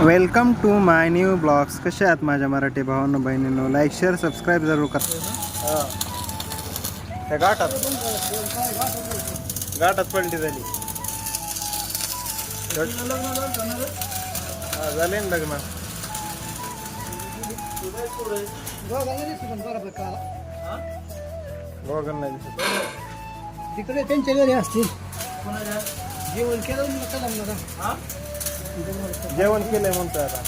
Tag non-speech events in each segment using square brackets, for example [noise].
Welcome to my new blogs. कसे आहात माझ्या मराठी भावांनो बहिणींनो? लाईक शेअर सबस्क्राईब जरूर करा. त्या गाठात गाठात पलटी झाली. हा, झाले ना लग्न. गोगन नाही दिसत. तिकडे त्यांच्या घरी असतील. जेवण केलं जेवण केलंय म्हणतोय आता.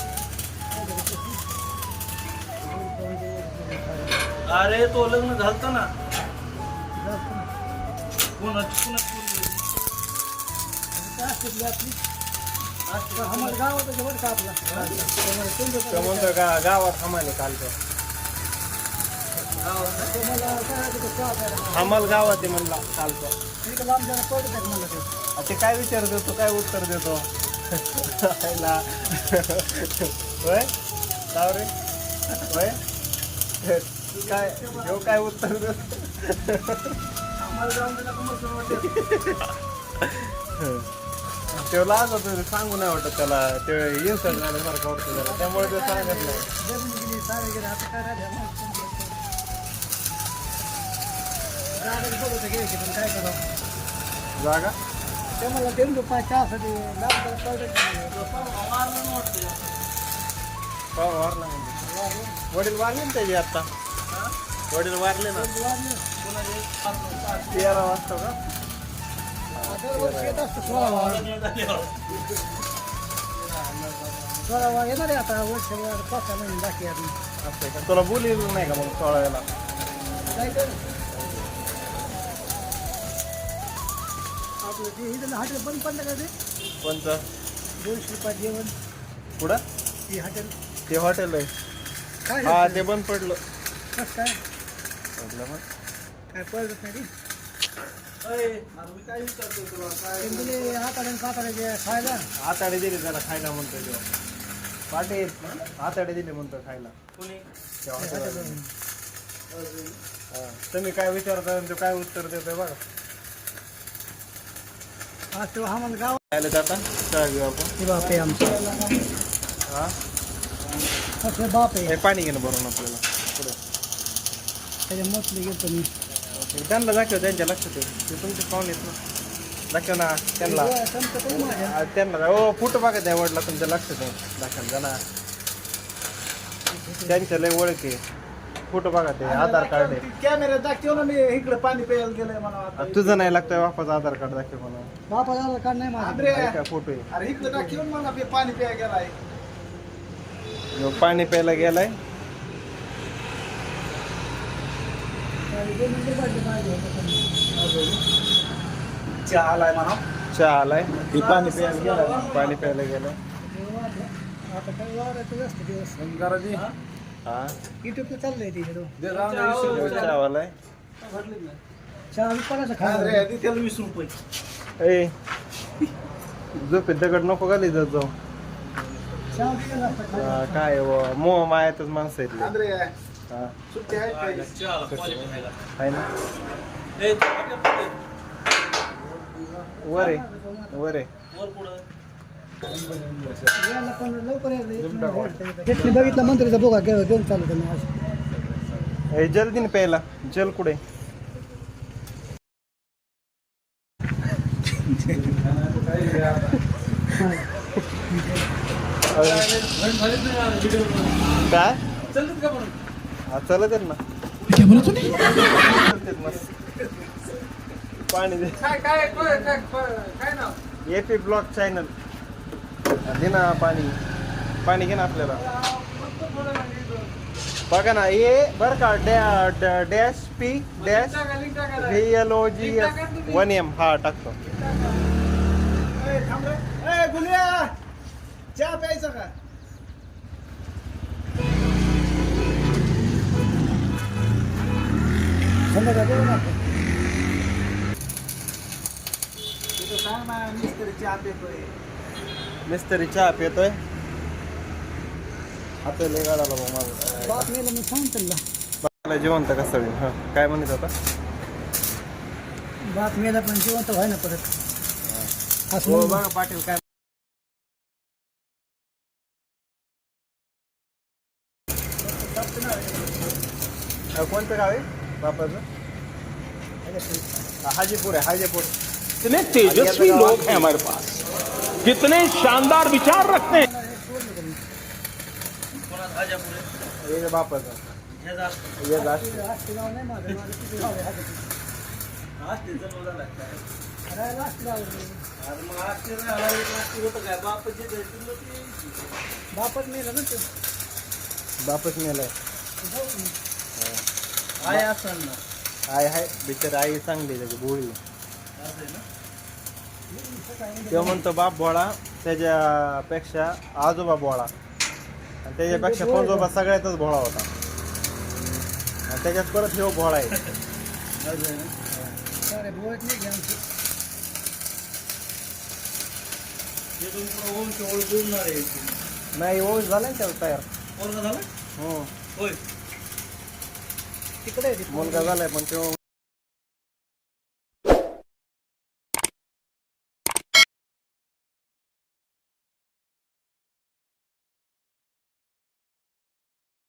अरे तो लग्न झालत ना. कोणाची कोणाची गावात थांबायला कालचं. हमाल गावात आहे म्हणला कालचं. ते काय विचार देतो काय उत्तर देतो? [laughs] होय? जाऊ रे होय? काय? ह्यो काय उत्तर देतो? तो लाज होतो सांगू नाही वाटत त्याला. ते इन्सल्ट झाल्यासारखं वाटतं त्याला. त्यामुळे ते सांगत नाही. काय काय जागा? ते मला देऊन दे पाच चहासाठी. हो वारला म्हणजे वडील वारले ना त्याची आता वडील वारले ना? तेरा वाजता का. सोळावा येणार आहे आता वर्षभर पाच सहा महिने बाकी तुला बोली नाही का मग सोळा वेळेला ते हॉटेल बंद पडलं का ते? कोणतं? दोनशे रुपयात जेवण. पुढं ती हॉटेल. ते हॉटेल आहे. काय हा? ते बंद पडलं. कसं काय? पडलं मग. काय पडत नाही ते मुले खायला. आताडे दिले त्याला खायला म्हणतोय तो. पाटील आताडे दिले म्हणतोय खायला. कोणी? त्या हॉटेलवाल्याने. हा. तुम्ही काय विचारता आणि तो काय उत्तर देतोय बघा. आज तो आम्हाला गाव खायला जाता चहा घेऊ आपण बाप आहे आमचं हा ते बाप आहे हे पाणी घेणं भरून आपल्याला पुढं त्याच्या मोठले घेतो मी त्यांना दाखव त्यांच्या लक्षात आहे ते तुमचे पाहुणे आहेत ना दाखव ना त्यांना संत पण माझ्या आ, त्यांना ओ फोटो बघा त्या वडला तुमच्या लक्षात आहे दाखल जाणार त्यांच्या लय ओळख आहे फ़ोटो बघा ते आधार कार्ड आहे कॅमेरा दाखव ना मी इकडे पाणी प्यायला गेलंय मला तुझं नाही लागतंय वापस आधार कार्ड दाखव मला बापा झालं का नाही माझं फ़ोटो आहे अरे इकडे दाखव मला पाणी प्यायला गेलाय पाणी प्यायला गेलाय चहा आलाय म्हणा चहा आलाय पाणी प्यायला गेलाय पाणी प्यायला गेलाय आता काय वावराचं जास्त दिवस हा? युट्यूबला चाललंय तिकडं ह्यो चहा वालाय चहा विकपाला खायला त्याला वीस रुपये. ए झोपेत दगड नको घाली जात जाऊ. चहा विकायला. हा, काय व, मोह मायातच माणसं आहेत हा. आहे ना? वर आहे वर आहे. वर पुढं. बघितलं मंत्रीचा बोगा घेऊन चालू त्यांनी आज हे जल्दीने प्यायला. जल कुठे? काय? हा चलत आहेत ना. पाणी दे. काय काय काय काय काय नाव? AP block channel. दे ना पाणी. पाणी घे ना आपल्याला. बघा ना हे बरं का डॅ- dash P dash V L O G S one M. हा टाकतो. चहा प्यायचा का? संध्याकाळी ना तिथं सांग ना मिस्त्री चहा पितोय. मिस्त्री चहा पितोय आता निघाला मग माझं. मी सांगतो ना. जिवंत कसं होईल? काय म्हणत आता बातमीला पण जिवंत व्हाय ना परत हो, बघा पाटील काय कोणतं गाव आहे बापाचं? हाजीपूर आहे हाजीपूर. इतने तेजस्वी लोग हैं हमारे पास. कितने शानदार विचार रखते हैं। बापाचं मेलं ना ते बापच मेलाय आहे असं ना आई आहे बिचारी आई चांगली त्याची भोळी तेव्हा म्हणतो बाप भोळा त्याच्यापेक्षा आजोबा भोळा. आणि त्याच्यापेक्षा पंजोबा सगळ्यातच भोळा होता. आणि त्याच्यात परत हे भोळा आहे. नाही ओळख झाला ना त्याला तयार. हो. तिकडे ती. मुलगा झालाय पण तो